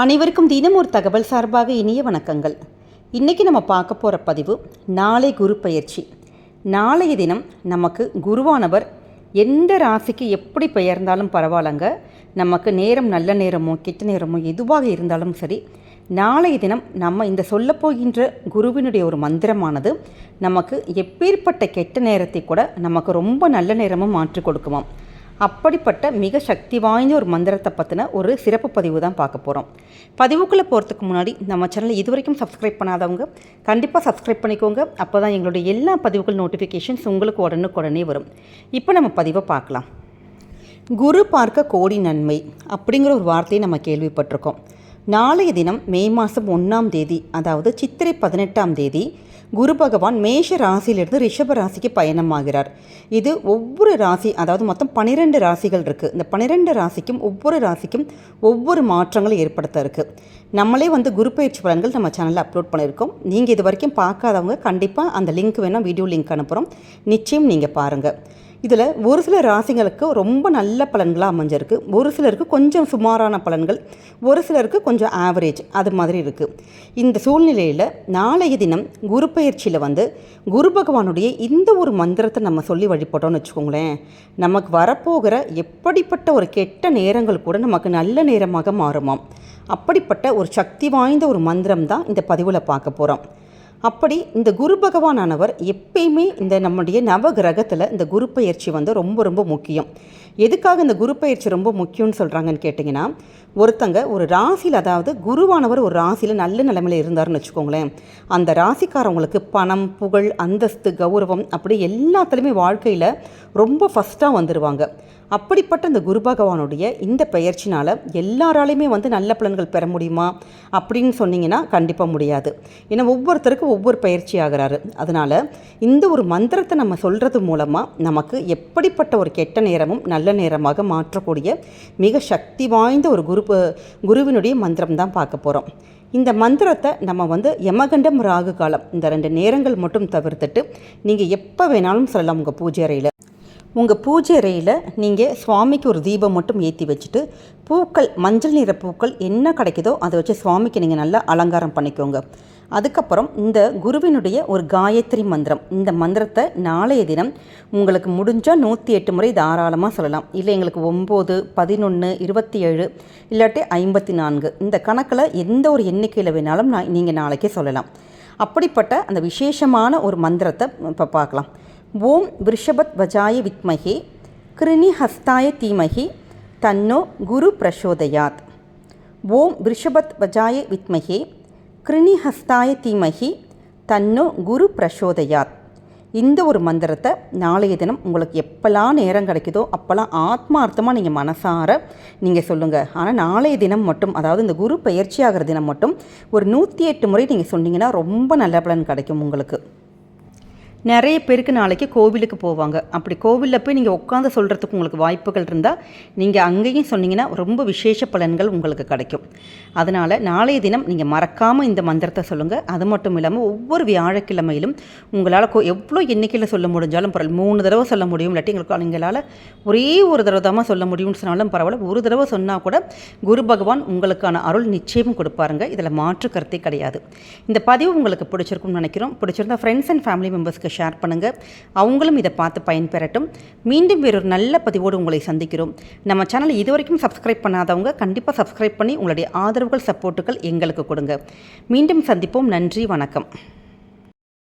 அனைவருக்கும் தினம் ஒரு தகவல் சார்பாக இனிய வணக்கங்கள். இன்றைக்கி நம்ம பார்க்க போகிற பதிவு நாளை குரு பயிற்சி. நாளைய தினம் நமக்கு குருவானவர் எந்த ராசிக்கு எப்படி பெயர்ந்தாலும் பரவாயில்லங்க. நமக்கு நேரம் நல்ல நேரமோ கெட்ட நேரமோ எதுவாக இருந்தாலும் சரி நாளைய தினம் நம்ம இந்த சொல்லப்போகின்ற குருவினுடைய ஒரு மந்திரமானது நமக்கு எப்பேற்பட்ட கெட்ட நேரத்தை கூட நமக்கு ரொம்ப நல்ல நேரமும் மாற்றி கொடுக்குமாம். அப்படிப்பட்ட மிக சக்தி வாய்ந்த ஒரு மந்திரத்தை பற்றின ஒரு சிறப்பு பதிவு தான் பார்க்க போகிறோம் பதிவுக்குள்ளே போகிறதுக்கு முன்னாடி நம்ம சேனலை இது வரைக்கும் சப்ஸ்கிரைப் பண்ணாதவங்க கண்டிப்பாக சப்ஸ்கிரைப் பண்ணிக்கோங்க. அப்போ தான் எங்களுடைய எல்லா பதிவுகள் நோட்டிஃபிகேஷன்ஸ் உங்களுக்கு உடனுக்குடனே வரும். இப்போ நம்ம பதிவை பார்க்கலாம். குரு பார்க்க கோடி நன்மை அப்படிங்கிற ஒரு வார்த்தையை நம்ம கேள்விப்பட்டிருக்கோம். நாளைய தினம் மே மாதம் ஒன்றாம் தேதி அதாவது சித்திரை பதினெட்டாம் தேதி குரு பகவான் மேஷ ராசியிலிருந்து ரிஷப ராசிக்கு பயணமாகிறார். இது ஒவ்வொரு ராசி அதாவது மொத்தம் பன்னிரெண்டு ராசிகள் இருக்குது இந்த பன்னிரெண்டு ராசிக்கும் ஒவ்வொரு ராசிக்கும் ஒவ்வொரு மாற்றங்களை ஏற்படுத்த இருக்குது நம்மளே வந்து குரு பயிற்சி பலன்கள் நம்ம சேனலில் அப்லோட் பண்ணியிருக்கோம். நீங்கள் இது வரைக்கும் பார்க்காதவங்க கண்டிப்பாக அந்த லிங்க் வேணால் வீடியோ லிங்க் அனுப்புகிறோம் நிச்சயம் நீங்கள் பாருங்கள் இதில் ஒரு சில ராசிகளுக்கு ரொம்ப நல்ல பலன்களாக அமைஞ்சிருக்கு. ஒரு சிலருக்கு கொஞ்சம் சுமாரான பலன்கள் ஒரு சிலருக்கு கொஞ்சம் ஆவரேஜ் அது மாதிரி இருக்குது இந்த சூழ்நிலையில் நாளைய தினம் குரு பயிற்சியில் வந்து குரு பகவானுடைய இந்த ஒரு மந்திரத்தை நம்ம சொல்லி வழிபட்டோம்னு வச்சுக்கோங்களேன். நமக்கு வரப்போகிற எப்படிப்பட்ட ஒரு கெட்ட நேரங்கள் கூட நமக்கு நல்ல நேரமாக மாறுமாம். அப்படிப்பட்ட ஒரு சக்தி வாய்ந்த ஒரு மந்திரம் தான் இந்த பதிவில் பார்க்க போகிறோம் அப்படி இந்த குரு பகவானானவர் எப்பயுமே இந்த நம்முடைய நவ கிரகத்தில் இந்த குரு பயிற்சி வந்து ரொம்ப ரொம்ப முக்கியம். எதுக்காக இந்த குரு பயிற்சி ரொம்ப முக்கியம்னு சொல்கிறாங்கன்னு கேட்டிங்கன்னா ஒருத்தங்க ஒரு ராசியில் அதாவது குருவானவர் ஒரு ராசியில் நல்ல நிலைமையில் இருந்தார்னு வச்சுக்கோங்களேன். அந்த ராசிக்காரவங்களுக்கு பணம் புகழ் அந்தஸ்து கௌரவம் அப்படி எல்லாத்துலேயுமே வாழ்க்கையில் ரொம்ப ஃபஸ்ட்டாக வந்துடுவாங்க அப்படிப்பட்ட இந்த குரு பகவானுடைய இந்த பெயர்ச்சினால் எல்லாராலையுமே வந்து நல்ல பலன்கள் பெற முடியுமா அப்படின்னு சொன்னீங்கன்னா கண்டிப்பாக முடியாது. ஏன்னா ஒவ்வொருத்தருக்கும் ஒவ்வொரு பயிற்சி ஆகிறாரு. அதனால் இந்த ஒரு மந்திரத்தை நம்ம சொல்கிறது மூலமாக நமக்கு எப்படிப்பட்ட ஒரு கெட்ட நேரமும் நல்ல நேரமாக மாற்றக்கூடிய மிக சக்தி வாய்ந்த ஒரு குரு குருவினுடைய மந்திரம் தான் பார்க்க போகிறோம் இந்த மந்திரத்தை நம்ம வந்து யமகண்டம் ராகு காலம் இந்த ரெண்டு நேரங்கள் மட்டும் தவிர்த்துட்டு நீங்கள் எப்போ வேணாலும் சொல்லலாம் உங்கள் பூஜை அறையில். உங்கள் பூஜை அறையில் நீங்கள் சுவாமிக்கு ஒரு தீபம் மட்டும் ஏற்றி வச்சுட்டு பூக்கள் மஞ்சள் நிற பூக்கள் என்ன கிடைக்குதோ அதை வச்சு சுவாமிக்கு நீங்கள் நல்லா அலங்காரம் பண்ணிக்கோங்க. அதுக்கப்புறம் இந்த குருவினுடைய ஒரு காயத்ரி மந்திரம். இந்த மந்திரத்தை நாளைய தினம் உங்களுக்கு முடிஞ்சால் நூற்றி எட்டு முறை தாராளமாக சொல்லலாம். இல்லை எங்களுக்கு ஒம்பது பதினொன்று இருபத்தி ஏழு இல்லாட்டி ஐம்பத்தி நான்கு இந்த கணக்கில் எந்த ஒரு எண்ணிக்கையில் வேணாலும் நான் நீங்கள் நாளைக்கே சொல்லலாம். அப்படிப்பட்ட அந்த விசேஷமான ஒரு மந்திரத்தை இப்போ பார்க்கலாம். ஓம் விருஷபத் வஜாய வித்மகி கிருணி ஹஸ்தாய தீமகி தன்னோ குரு பிரசோதயாத். ஓம் விருஷபத் வஜாய வித்மகே கிருணிஹஸ்தாய தீமகி தன்னோ குரு பிரசோதயாத். இந்த ஒரு மந்திரத்தை நாளைய தினம் உங்களுக்கு எப்போல்லாம் நேரம் கிடைக்குதோ அப்போல்லாம் ஆத்மார்த்தமாக நீங்கள் மனசார நீங்கள் சொல்லுங்கள் ஆனால் நாளைய தினம் மட்டும் அதாவது இந்த குரு பயிற்சி ஆகிற தினம் மட்டும் ஒரு நூற்றி எட்டு முறை நீங்கள் சொன்னீங்கன்னா ரொம்ப நல்ல பலன் கிடைக்கும் உங்களுக்கு. நிறைய பேருக்கு நாளைக்கு கோவிலுக்கு போவாங்க. அப்படி கோவிலில் போய் நீங்கள் உட்காந்து சொல்கிறதுக்கு உங்களுக்கு வாய்ப்புகள் இருந்தால் நீங்கள் அங்கேயும் சொன்னீங்கன்னா ரொம்ப விசேஷ பலன்கள் உங்களுக்கு கிடைக்கும். அதனால் நாளைய தினம் நீங்கள் மறக்காமல் இந்த மந்திரத்தை சொல்லுங்கள் அது மட்டும் இல்லாமல் ஒவ்வொரு வியாழக்கிழமையிலும் உங்களால் கோ எவ்வளோ எண்ணிக்கையில் சொல்ல முடிஞ்சாலும் பரவாயில்ல. மூணு தடவை சொல்ல முடியும். இல்லாட்டி எங்களுக்கு நீங்களால் ஒரே ஒரு தடவை தான் சொல்ல முடியும்னு சொன்னாலும் பரவாயில்ல. ஒரு தடவை சொன்னால் கூட குரு பகவான் உங்களுக்கான அருள் நிச்சயம் கொடுப்பாருங்க. இதில் மாற்று கருத்தே கிடையாது. இந்த பதிவு உங்களுக்கு பிடிச்சிருக்கும்னு நினைக்கிறோம். பிடிச்சிருந்தா ஃப்ரெண்ட்ஸ் அண்ட் ஃபேமிலி மெம்பர்ஸ்க்கு ஷேர் பண்ணுங்கள் அவங்களும் இதை பார்த்து பயன்பெறட்டும். மீண்டும் வேறொரு நல்ல பதிவோடு உங்களை சந்திக்கிறோம். நம்ம சேனலை இது வரைக்கும் சப்ஸ்கிரைப் பண்ணாதவங்க கண்டிப்பாக சப்ஸ்கிரைப் பண்ணி உங்களுடைய ஆதரவுகள் சப்போர்ட்டுகள் எங்களுக்கு கொடுங்க. மீண்டும் சந்திப்போம். நன்றி வணக்கம்.